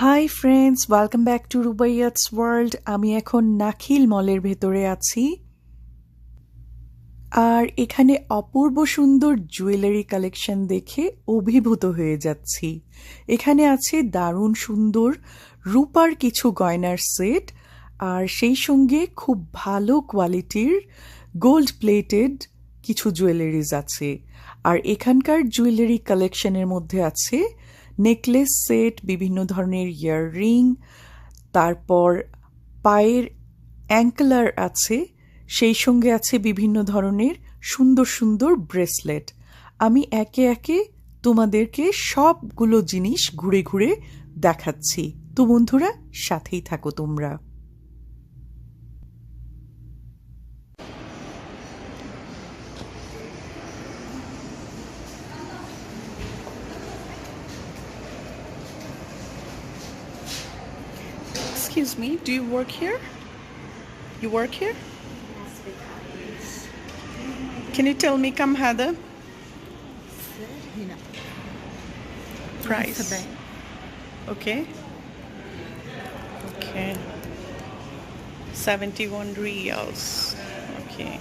Hi friends welcome back to Rubaiyat's world আমি এখন নাখিল মলের ভেতরে আছি। আর এখানে অপূর্ব সুন্দর জুয়েলারি কালেকশন দেখে অভিভূত হয়ে যাচ্ছি। এখানে আছে দারুণ সুন্দর রূপার কিছু গয়নার সেট আর সেই সঙ্গে খুব ভালো কোয়ালিটির গোল্ড প্লেটেড কিছু জুয়েলারিজ আছে। আর এখানকার জুয়েলারি কালেকশনের মধ্যে আছে নেকলেস সেট, বিভিন্ন ধরনের ইয়াররিং, তারপর পায়ের অ্যাঙ্কলার আছে, সেই সঙ্গে আছে বিভিন্ন ধরনের সুন্দর সুন্দর ব্রেসলেট। আমি একে একে তোমাদেরকে সবগুলো জিনিস ঘুরে ঘুরে দেখাচ্ছি। তো বন্ধুরা, সাথেই থাকো তোমরা। Excuse me, do you work here? You work here? Can you tell me come hada? Price. Okay. Okay. 71 reals. Okay.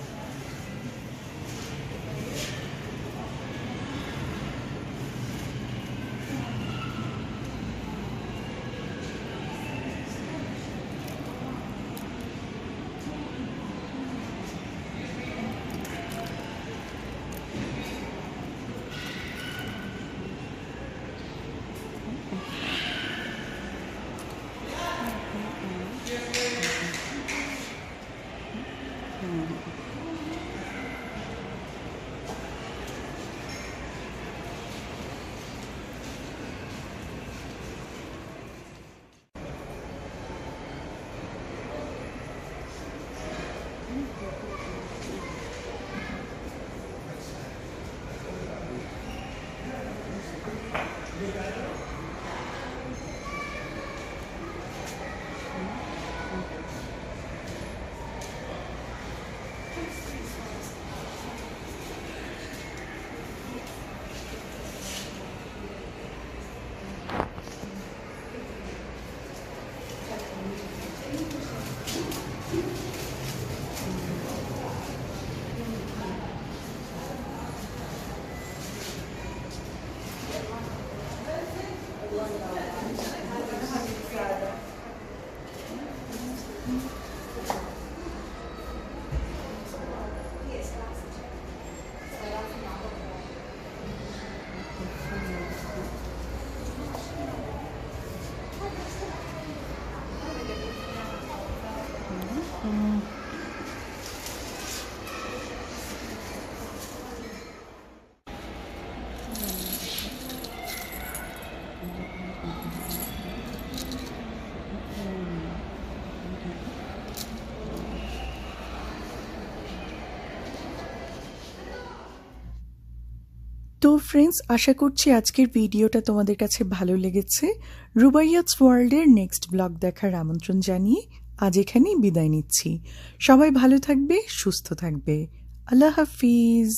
Obrigado. তো ফ্রেন্ডস আশা করছি আজকের ভিডিওটা তোমাদের কাছে ভালো লেগেছে। রুবাইয়াটস ওয়ার্ল্ডের নেক্সট ব্লগ দেখার আমন্ত্রণ জানিয়ে আজ এখানেই বিদায় নিচ্ছি। সবাই ভালো থাকবে, সুস্থ থাকবে। আল্লাহ হাফিজ।